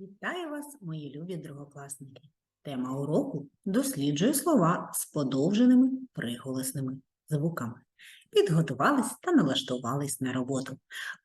Вітаю вас, мої любі другокласники. Тема уроку досліджує слова з подовженими приголосними звуками. Підготувались та налаштувались на роботу.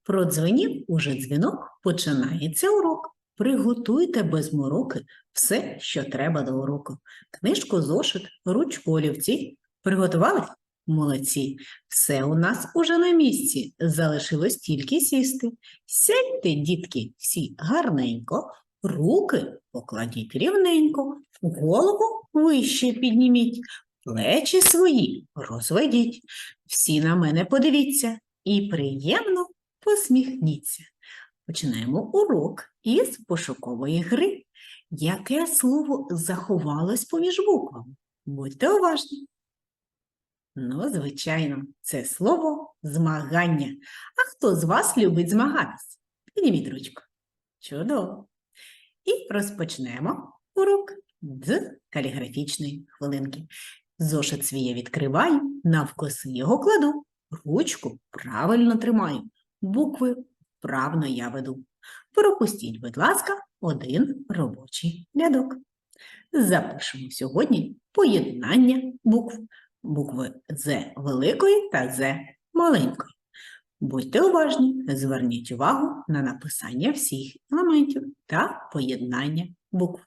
Продзвенів уже дзвінок, починається урок. Приготуйте без мороки все, що треба до уроку. Книжку, зошит, ручку, олівці. Приготувались? Молодці. Все у нас уже на місці. Залишилось тільки сісти. Сядьте, дітки, всі гарненько, руки покладіть рівненько, голову вище підніміть, плечі свої розведіть. Всі на мене подивіться і приємно посміхніться. Починаємо урок із пошукової гри. Яке слово заховалось поміж буквами? Будьте уважні. Ну, звичайно, це слово змагання. А хто з вас любить змагатись? Підніміть ручку. Чудово. І розпочнемо урок з каліграфічної хвилинки. Зошит свій я відкриваю, навкоси його кладу, ручку правильно тримаю, букви вправно я веду. Пропустіть, будь ласка, один робочий рядок. Запишемо сьогодні поєднання букв. Букви З великої та З маленької. Будьте уважні, зверніть увагу на написання всіх елементів та поєднання букв.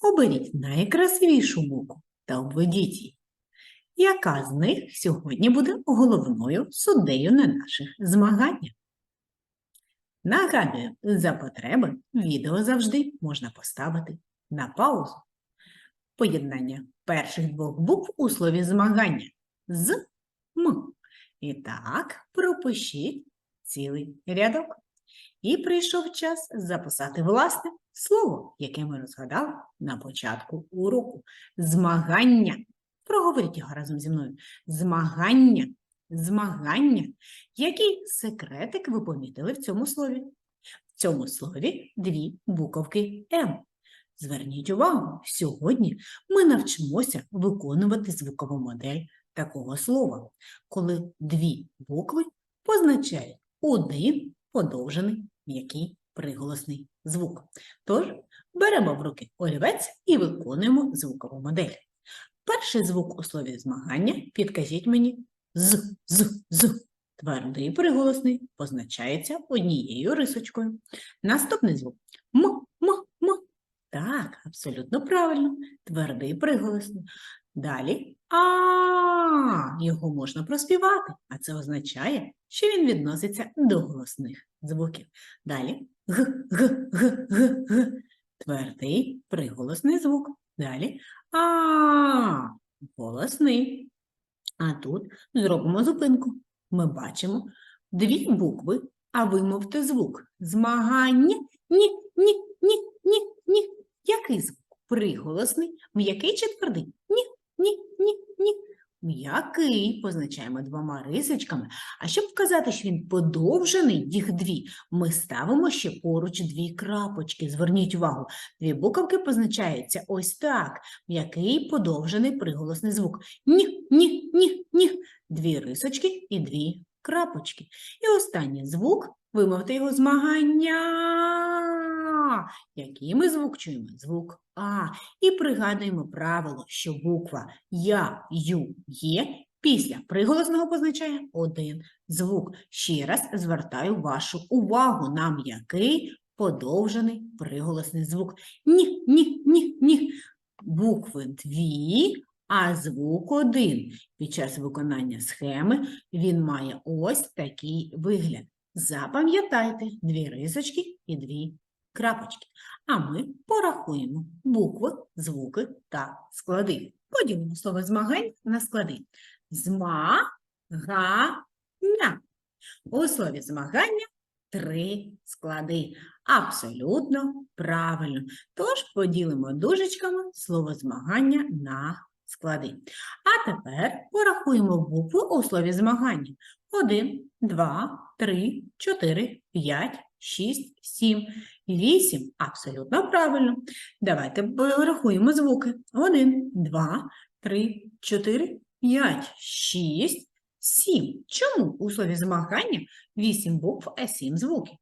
Оберіть найкрасивішу букву та обведіть її. Яка з них сьогодні буде головною суддею на наших змаганнях? Нагадую, за потреби відео завжди можна поставити на паузу. Поєднання перших двох букв у слові змагання з м. І так, пропишіть цілий рядок. І прийшов час записати власне слово, яке ми розгадали на початку уроку. Змагання. Проговоріть його разом зі мною. Змагання. Змагання. Який секретик ви помітили в цьому слові? В цьому слові дві буковки М. Зверніть увагу, сьогодні ми навчимося виконувати звукову модель такого слова, коли дві букви позначають один подовжений м'який приголосний звук. Тож беремо в руки олівець і виконуємо звукову модель. Перший звук у слові змагання підкажіть мені з, з, з. Твердий приголосний позначається однією рисочкою. Наступний звук м, м, м. Так, абсолютно правильно. Твердий приголосний. Далі а його можна проспівати, а це означає, що він відноситься до голосних звуків. Далі г, г, г, г, г. Твердий приголосний звук. Далі а голосний. А тут зробимо зупинку. Ми бачимо дві букви, а вимовте звук. Змагання. Ні, ні, ні, ні, ні. Який звук? Приголосний, м'який чи твердий? Ні, ні, ні, ні. М'який позначаємо двома рисочками. А щоб вказати, що він подовжений, їх дві, ми ставимо ще поруч дві крапочки. Зверніть увагу, дві буковки позначаються ось так. М'який подовжений приголосний звук. Ні, ні, ні, ні. Дві рисочки і дві крапочки. І останній звук, вимовте його змагання. Який ми звук чуємо? Звук А. І пригадуємо правило, що буква Я, Ю, Є після приголосного позначає один звук. Ще раз звертаю вашу увагу на м'який подовжений приголосний звук. Ні, ні, ні, ні. Букви дві, а звук один. Під час виконання схеми він має ось такий вигляд. Запам'ятайте дві рисочки і дві крапочки. А ми порахуємо букви, звуки та склади. Поділимо слово змагань на склади. Змагання. У слові змагання три склади. Абсолютно правильно. Тож поділимо дужечками слово змагання на склади. А тепер порахуємо букви у слові змагання. 1, 2, 3, 4, 5, 6, 7, 8. Абсолютно правильно. Давайте порахуємо звуки. 1, 2, 3, 4, 5, 6, 7. Чому у слові змагання 8 букв, а 7 звуків?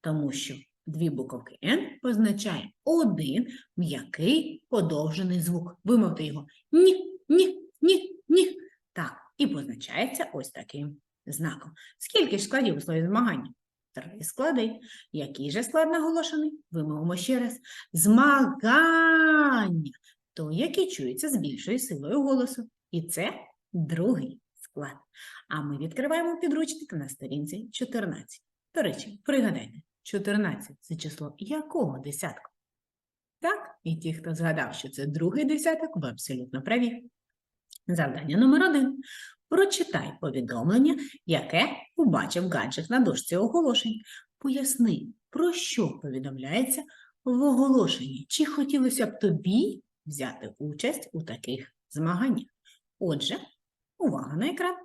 Тому що дві буковки Н позначає один м'який подовжений звук. Вимовте його ні, ні, ні, ні. Так, і позначається ось таким знаком. Скільки ж складів у слові змагання? Три склади. Який же склад наголошений? Вимовимо ще раз. Змагання. Той, який чується з більшою силою голосу. І це другий склад. А ми відкриваємо підручник на сторінці 14. До речі, пригадайте, 14 – це число якого десятку? Так, і ті, хто згадав, що це другий десяток, ви абсолютно праві. Завдання номер один. Прочитай повідомлення, яке побачив гаджет на дошці оголошень. Поясни, про що повідомляється в оголошенні. Чи хотілося б тобі взяти участь у таких змаганнях? Отже, увага на екран.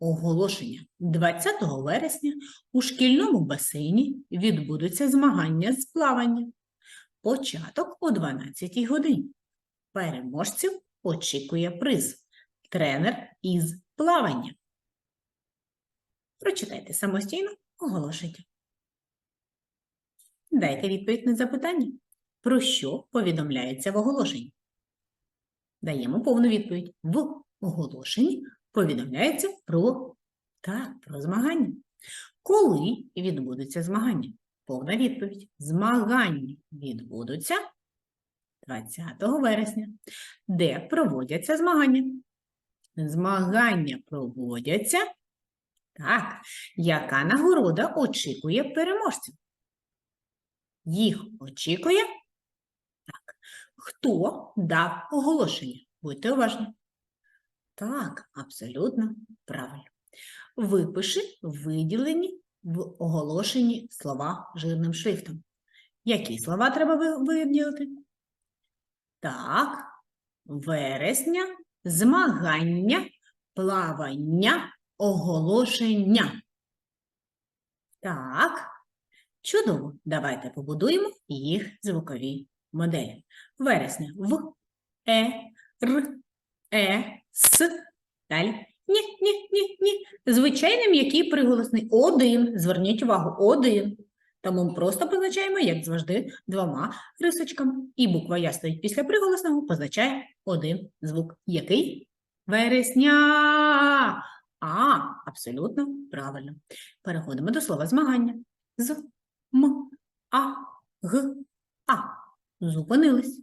Оголошення 20 вересня у шкільному басейні відбудуться змагання з плавання. Початок о 12 годині. Переможців очікує приз. Тренер із плавання. Прочитайте самостійно оголошення. Дайте відповідь на запитання. Про що повідомляється в оголошенні? Даємо повну відповідь. В оголошенні повідомляється про так, про змагання. Коли відбудуться змагання? Повна відповідь. Змагання відбудуться 20 вересня. Де проводяться змагання? Змагання проводяться. Так, яка нагорода очікує переможців? Їх очікує? Так. Хто дав оголошення? Будьте уважні. Так, абсолютно правильно. Випиши виділені в оголошенні слова жирним шрифтом. Які слова треба виділити? Так, вересня, змагання, плавання, оголошення. Так, чудово. Давайте побудуємо їх звукові моделі. Вересня в е, р, е, с. Далі. Ні, ні, ні, ні. Звичайний м'який приголосний один. Зверніть увагу, один. Тому просто позначаємо, як завжди, двома рисочками. І буква Я стоїть після приголосного, позначає один звук. Який? Вересня. А, абсолютно правильно. Переходимо до слова змагання. З, м, а, г, а. Зупинились.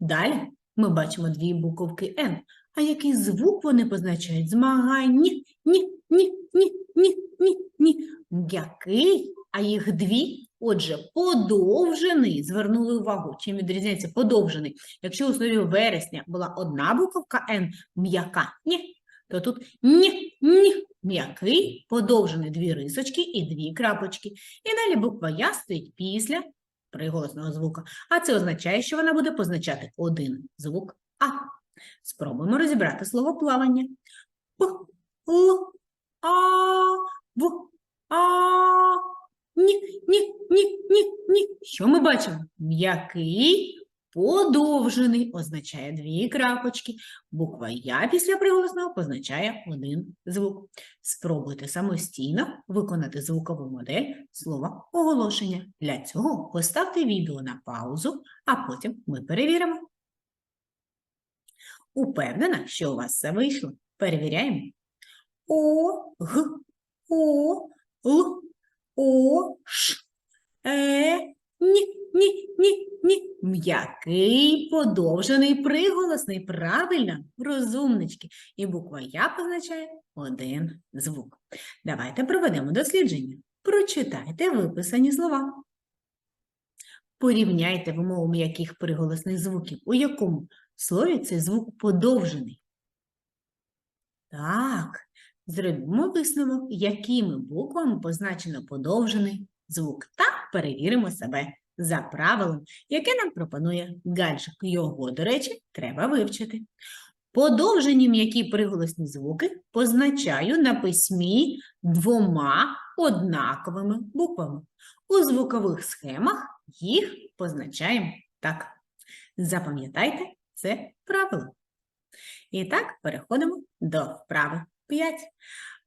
Далі ми бачимо дві буковки Н. А який звук вони позначають? Змагання. Ні, ні, ні, ні, ні, ні. М'який, а їх дві. Отже, подовжений. Звернули увагу, чим відрізняється подовжений. Якщо у слові вересня була одна буковка Н м'яка, ні, то тут ні, ні, м'який, подовжений дві рисочки і дві крапочки. І далі буква Я стоїть після приголосного звука. А це означає, що вона буде позначати один звук А. Спробуємо розібрати слово плавання. П, Л, А, В, А. Ні, ні, ні, ні, ні. Що ми бачимо? М'який, подовжений означає дві крапочки. Буква Я після приголосного позначає один звук. Спробуйте самостійно виконати звукову модель слова оголошення. Для цього поставте відео на паузу, а потім ми перевіримо. Упевнена, що у вас все вийшло. Перевіряємо. О, Г, О, Л, О, Ш, Е, Ні, ні, ні, ні. М'який, подовжений, приголосний. Правильно, розумнички. І буква Я позначає один звук. Давайте проведемо дослідження. Прочитайте виписані слова. Порівняйте вимову м'яких приголосних звуків, у якому слові цей звук подовжений. Так, зробимо висновок, якими буквами позначено подовжений звук. Та перевіримо себе за правилом, яке нам пропонує гаджик. Його, до речі, треба вивчити. Подовжені м'які приголосні звуки позначаю на письмі двома однаковими буквами. У звукових схемах їх позначаємо так. Запам'ятайте це правило. І так, переходимо до вправи 5.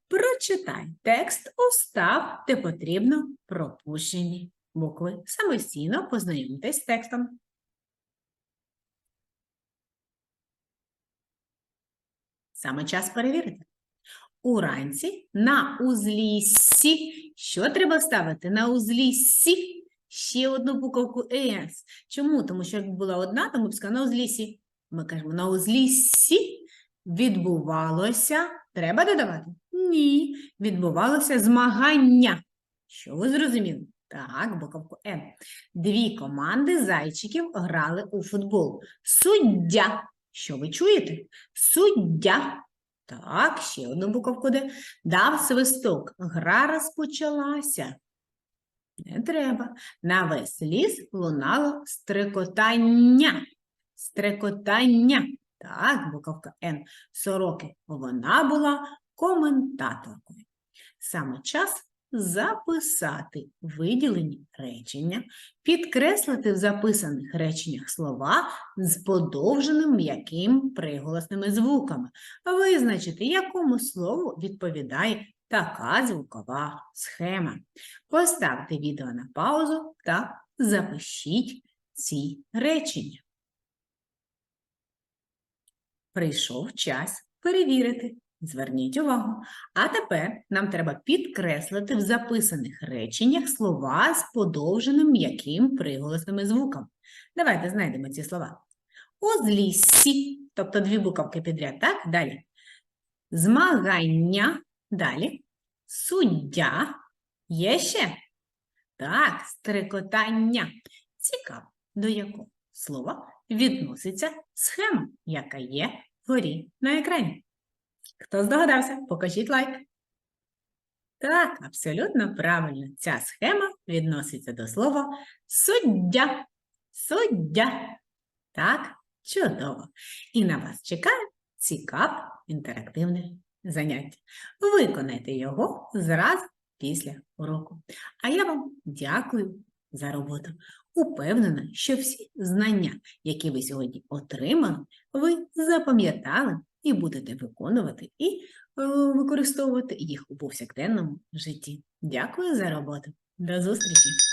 Прочитай текст, устав, де потрібно пропущені букви. Самостійно познайомтесь з текстом. Саме час перевірити. Уранці на узліссі. Що треба ставити на узліссі? Ще одну буковку «с». Чому? Тому що якби була одна, то ми б сказали на узліссі. Ми кажемо на узліссі відбувалося. Треба додавати? Ні. Відбувалося змагання. Що ви зрозуміли? Так, буковку Н. Дві команди зайчиків грали у футбол. Суддя. Що ви чуєте? Суддя. Так, ще одну буковку Д. Дав свисток. Гра розпочалася. Не треба. На весь ліс лунало стрекотання. Стрекотання. Так, буковка Н. Сороки. Вона була коментаторкою. Саме час записати виділені речення, підкреслити в записаних реченнях слова з подовженим м'яким приголосними звуками, визначити, якому слову відповідає така звукова схема. Поставте відео на паузу та запишіть ці речення. Прийшов час перевірити. Зверніть увагу. А тепер нам треба підкреслити в записаних реченнях слова з подовженим м'яким приголосними звуками. Давайте знайдемо ці слова. Узліссі, тобто дві буковки підряд, так? Далі. Змагання, далі. Суддя. Є ще? Так, стрекотання. Цікаво, до якого слова відноситься схема, яка є вгорі на екрані. Хто здогадався? Покажіть лайк. Так, абсолютно правильно. Ця схема відноситься до слова суддя. Суддя. Так, чудово. І на вас чекає цікаве інтерактивне заняття. Виконайте його зразу після уроку. А я вам дякую за роботу. Упевнена, що всі знання, які ви сьогодні отримали, ви запам'ятали і будете виконувати і е, використовувати їх у повсякденному житті. Дякую за роботу. До зустрічі!